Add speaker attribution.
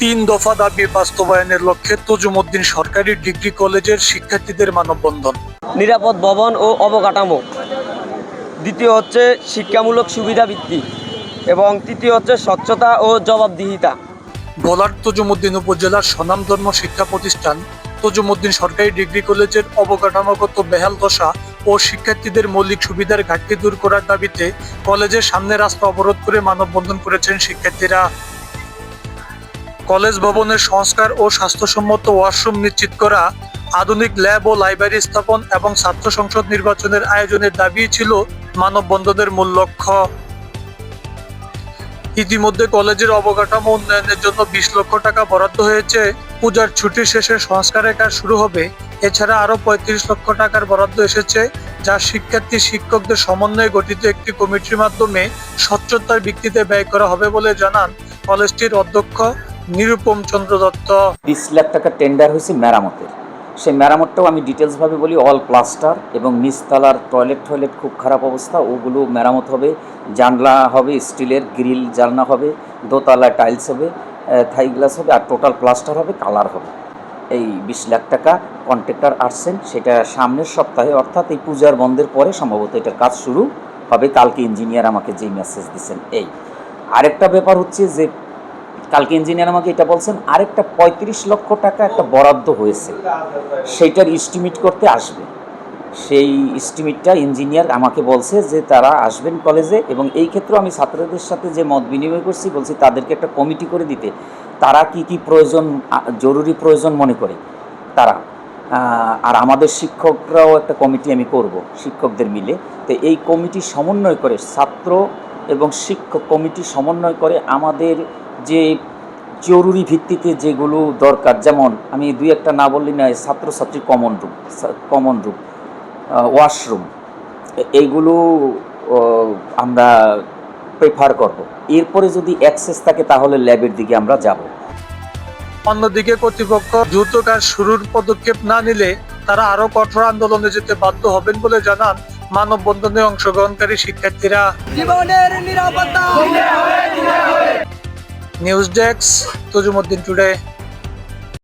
Speaker 1: তিন দফা দাবি বাস্তবায়নের লক্ষ্যে তজুমুদ্দিন সরকারি ডিগ্রি কলেজের শিক্ষার্থীদের মানববন্ধন।
Speaker 2: নিরাপদ ভবন ও অবকাঠামো। দ্বিতীয় হচ্ছে শিক্ষামূলক সুবিধা ভিত্তি এবং তৃতীয় হচ্ছে স্বচ্ছতা ও জবাবদিহিতা।
Speaker 1: ভোলার তজুমুদ্দিন উপজেলার স্বনামধর্ম শিক্ষা প্রতিষ্ঠান তজুমুদ্দিন সরকারি ডিগ্রি কলেজের অবকাঠামোগত বেহাল দশা ও শিক্ষার্থীদের মৌলিক সুবিধার ঘাটতি দূর করার দাবিতে কলেজের সামনে রাস্তা অবরোধ করে মানববন্ধন করেছেন শিক্ষার্থীরা। কলেজ ভবনের সংস্কার ও স্বাস্থ্যসম্মত ওয়াশরুম নিশ্চিত করা, আধুনিক ল্যাব ও লাইব্রেরি স্থাপন এবং ছাত্র সংসদ নির্বাচনের আয়োজনের দাবি ছিল মানববন্ধনের মূল লক্ষ্য। ইতিমধ্যে কলেজের অবকাঠামো উন্নয়নের জন্য বিশ লক্ষ টাকা বরাদ্দ হয়েছে। পূজার ছুটির শেষে সংস্কারের কাজ শুরু হবে। এছাড়া আরও পঁয়ত্রিশ লক্ষ টাকার বরাদ্দ এসেছে, যা শিক্ষার্থী, শিক্ষকদের সমন্বয়ে গঠিত একটি কমিটির মাধ্যমে স্বচ্ছতার ভিত্তিতে ব্যয় করা হবে বলে জানান কলেজটির অধ্যক্ষ নিরুপম চন্দ্র দত্ত।
Speaker 3: বিশ লাখ টাকা টেন্ডার হয়েছে মেরামতের। সেই মেরামতটাও আমি ডিটেলসভাবে বলি অল প্লাস্টার এবং নিচতলার টয়লেট টয়লেট খুব খারাপ অবস্থা, ওগুলো মেরামত হবে, জানলা হবে, স্টিলের গ্রিল জানলা হবে, দোতলায় টাইলস হবে থাই গ্লাস হবে, আর টোটাল প্লাস্টার হবে কালার হবে। এই বিশ লাখ টাকা কন্ট্রাক্টর আসছেন, সেটা সামনের সপ্তাহে, অর্থাৎ এই পূজার বন্ধের পরে সম্ভবত এটার কাজ শুরু হবে। কালকে ইঞ্জিনিয়ার আমাকে যেই মেসেজ দিচ্ছেন এই। আরেকটা ব্যাপার হচ্ছে যে, কালকে ইঞ্জিনিয়ার আমাকে এটা বলছেন, আরেকটা পঁয়ত্রিশ লক্ষ টাকা একটা বরাদ্দ হয়েছে। সেইটার এস্টিমেট করতে আসবে। সেই এস্টিমেটটা ইঞ্জিনিয়ার আমাকে বলছে যে তারা আসবেন কলেজে এবং এই ক্ষেত্রে আমি ছাত্রদের সাথে যে মত বিনিময় করছি, বলছি তাদেরকে একটা কমিটি করে দিতে। তারা কি কি প্রয়োজন জরুরি প্রয়োজন মনে করে? তারা আর আমাদের শিক্ষকরাও একটা কমিটি আমি করব, শিক্ষকদের মিলে। তো এই কমিটি সমন্বয় করে, ছাত্র এবং শিক্ষক কমিটি সমন্বয় করে আমাদের যে জরুরি ভিত্তিতে যেগুলো দরকার, যেমন আমি দুই একটা না বললি না ছাত্রছাত্রী common room common room washroom এইগুলো আমরা প্রেফার করব। এরপরে যদি অ্যাক্সেস থাকে তাহলে ল্যাবের দিকে আমরা যাব।
Speaker 1: অন্যদিকে কর্তৃপক্ষ দ্রুত কাজ শুরুর পদক্ষেপ না নিলে তারা আরও কঠোর আন্দোলনে যেতে বাধ্য হবেন বলে জানান মানববন্ধনে অংশগ্রহণকারী শিক্ষার্থীরা।
Speaker 4: জীবনের নিরাপত্তা।
Speaker 1: News desk Tazumuddin today.